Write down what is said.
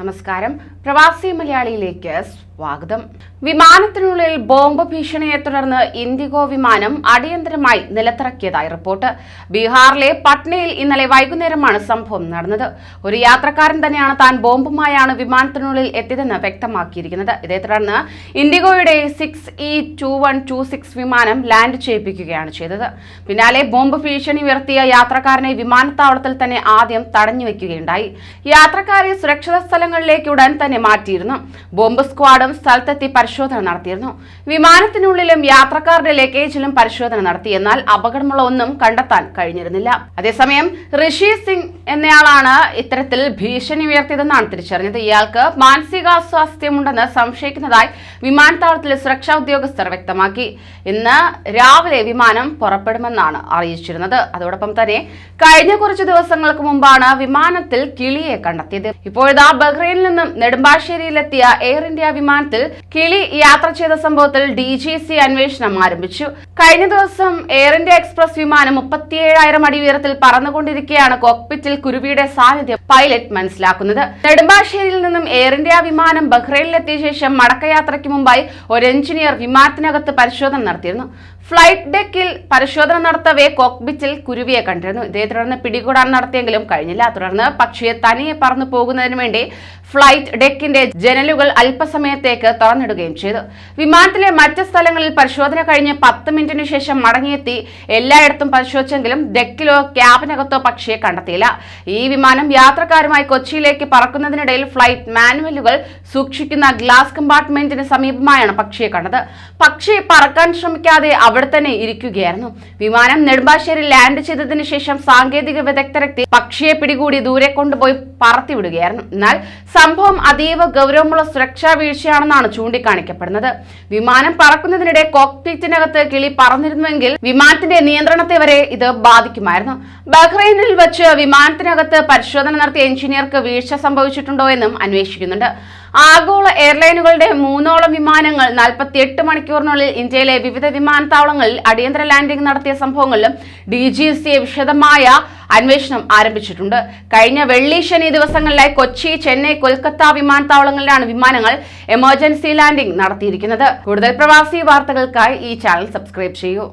നമസ്കാരം. പ്രവാസി മലയാളിയിലേക്ക് സ്വാഗതം. വിമാനത്തിനുള്ളിൽ ബോംബ് ഭീഷണിയെ തുടർന്ന് ഇൻഡിഗോ വിമാനം അടിയന്തരമായി നിലത്തിറക്കിയതായി റിപ്പോർട്ട്. ബീഹാറിലെ പട്നയിൽ ഇന്നലെ വൈകുന്നേരമാണ് സംഭവം നടന്നത്. ഒരു യാത്രക്കാരൻ തന്നെയാണ് താൻ ബോംബുമായാണ് വിമാനത്തിനുള്ളിൽ എത്തിയതെന്ന് വ്യക്തമാക്കിയിരിക്കുന്നത്. ഇതേ തുടർന്ന് ഇൻഡിഗോയുടെ six E two one two six വിമാനം ലാൻഡ് ചെയ്യിപ്പിക്കുകയാണ് ചെയ്തത്. പിന്നാലെ ബോംബ് ഭീഷണി ഉയർത്തിയ യാത്രക്കാരനെ വിമാനത്താവളത്തിൽ തന്നെ ആദ്യം തടഞ്ഞു വെക്കുകയുണ്ടായി യാത്രക്കാരെ സുരക്ഷിത സ്ഥലങ്ങളിലേക്ക് ഉടൻ തന്നെ മാറ്റിയിരുന്നു. ബോംബ് സ്ക്വാഡും സ്ഥലത്തെത്തി പരിശോധന നടത്തിയിരുന്നു. വിമാനത്തിനുള്ളിലും യാത്രക്കാരുടെ ലഗേജിലും പരിശോധന നടത്തി. എന്നാൽ അപകടമുള്ള ഒന്നും കണ്ടെത്താൻ കഴിഞ്ഞിരുന്നില്ല. അതേസമയം ഋഷി സിംഗ് എന്നയാളാണ് ഇത്തരത്തിൽ ഭീഷണി ഉയർത്തിയതെന്നാണ് തിരിച്ചറിഞ്ഞത്. ഇയാൾക്ക് മാനസികാസ്വാസ്ഥ്യമുണ്ടെന്ന് സംശയിക്കുന്നതായി വിമാനത്താവളത്തിലെ സുരക്ഷാ ഉദ്യോഗസ്ഥർ വ്യക്തമാക്കി. ഇന്ന് രാവിലെ വിമാനം പുറപ്പെടുമെന്നാണ് അറിയിച്ചിരുന്നത്. അതോടൊപ്പം തന്നെ കഴിഞ്ഞ കുറച്ച് ദിവസങ്ങൾക്ക് മുമ്പാണ് വിമാനത്തിൽ കിളിയെ കണ്ടെത്തിയത്. ഇപ്പോഴത്തെ ബഹ്റൈനിൽ നിന്നും നെടുമ്പാശ്ശേരിയിലെത്തിയ എയർ ഇന്ത്യ വിമാനത്തിൽ കിളി യാത്ര ചെയ്ത സംഭവത്തിൽ ഡി ജി സി അന്വേഷണം ആരംഭിച്ചു. കഴിഞ്ഞ ദിവസം എയർ ഇന്ത്യ എക്സ്പ്രസ് വിമാനം മുപ്പത്തിയേഴായിരം അടി ഉയരത്തിൽ പറന്നുകൊണ്ടിരിക്കെയാണ് കോക്പിറ്റിൽ കുരുവിയുടെ സാന്നിധ്യം. പൈലറ്റ് മനസ്സിലാക്കുന്നത്. നെടുമ്പാശ്ശേരിയിൽ നിന്നും എയർ ഇന്ത്യ വിമാനം ബഹ്റൈനിലെത്തിയ ശേഷം മടക്കയാത്രയ്ക്ക് മുമ്പായി ഒരു എഞ്ചിനീയർ വിമാനത്തിനകത്ത് പരിശോധന നടത്തിയിരുന്നു. ഫ്ലൈറ്റ് ഡെക്കിൽ പരിശോധന നടത്തവേ കോക്പിറ്റിൽ കുരുവിയെ കണ്ടിരുന്നു. ഇതേ തുടർന്ന് പിടികൂടാൻ നടത്തിയെങ്കിലും കഴിഞ്ഞില്ല. തുടർന്ന് പക്ഷിയെ തനിയെ പറന്നു പോകുന്നതിന് വേണ്ടി ഫ്ലൈറ്റ് ഡെക്കിന്റെ ജനലുകൾ അല്പസമയത്തേക്ക് തുറന്നിടുകയും ചെയ്തു. വിമാനത്തിലെ മറ്റ് സ്ഥലങ്ങളിൽ പരിശോധന കഴിഞ്ഞ് പത്ത് മിനിറ്റിനു ശേഷം മടങ്ങിയെത്തി. എല്ലായിടത്തും പരിശോധിച്ചെങ്കിലും ഡെക്കിലോ ക്യാബിനകത്തോ പക്ഷിയെ കണ്ടെത്തിയില്ല. ഈ വിമാനം യാത്രക്കാരുമായി കൊച്ചിയിലേക്ക് പറക്കുന്നതിനിടയിൽ ഫ്ലൈറ്റ് മാനുവലുകൾ സൂക്ഷിക്കുന്ന ഗ്ലാസ് കമ്പാർട്ട്മെന്റിന് സമീപമായാണ് പക്ഷിയെ കണ്ടത്. പക്ഷി പറക്കാൻ ശ്രമിക്കാതെ അവിടെ തന്നെ ഇരിക്കുകയായിരുന്നു. വിമാനം നെടുമ്പാശ്ശേരി ലാൻഡ് ചെയ്തതിനു ശേഷം സാങ്കേതിക വിദഗ്ധരെത്തി പക്ഷിയെ പിടികൂടി ദൂരെ കൊണ്ടുപോയി പറത്തിവിടുകയായിരുന്നു. എന്നാൽ സംഭവം അതീവ ഗൗരവമുള്ള സുരക്ഷാ വീഴ്ചയാണെന്നാണ് ചൂണ്ടിക്കാണിക്കപ്പെടുന്നത്. വിമാനം പറക്കുന്നതിനിടെ കോക്പിറ്റിനകത്ത് കിളി പറന്നിരുന്നുവെങ്കിൽ വിമാനത്തിന്റെ നിയന്ത്രണത്തെ വരെ ഇത് ബാധിക്കുമായിരുന്നു. ബഹ്റൈനിൽ വെച്ച് വിമാനത്തിനകത്ത് പരിശോധന നടത്തിയ എഞ്ചിനീയർക്ക് വീഴ്ച സംഭവിച്ചിട്ടുണ്ടോ എന്നും അന്വേഷിക്കുന്നുണ്ട്. ആഗോള എയർലൈനുകളുടെ മൂന്നോളം വിമാനങ്ങൾ നാൽപ്പത്തിയെട്ട് മണിക്കൂറിനുള്ളിൽ ഇന്ത്യയിലെ വിവിധ വിമാനത്താവളങ്ങളിൽ അടിയന്തര ലാൻഡിംഗ് നടത്തിയ സംഭവങ്ങളിലും ഡി ജി സി വിശദമായ അന്വേഷണം ആരംഭിച്ചിട്ടുണ്ട്. കഴിഞ്ഞ വെള്ളി ശനി ദിവസങ്ങളിലായി കൊച്ചി ചെന്നൈ കൊൽക്കത്ത വിമാനത്താവളങ്ങളിലാണ് വിമാനങ്ങൾ എമർജൻസി ലാൻഡിംഗ് നടത്തിയിരിക്കുന്നത്. കൂടുതൽ പ്രവാസി വാർത്തകൾക്കായി ഈ ചാനൽ സബ്സ്ക്രൈബ് ചെയ്യൂ.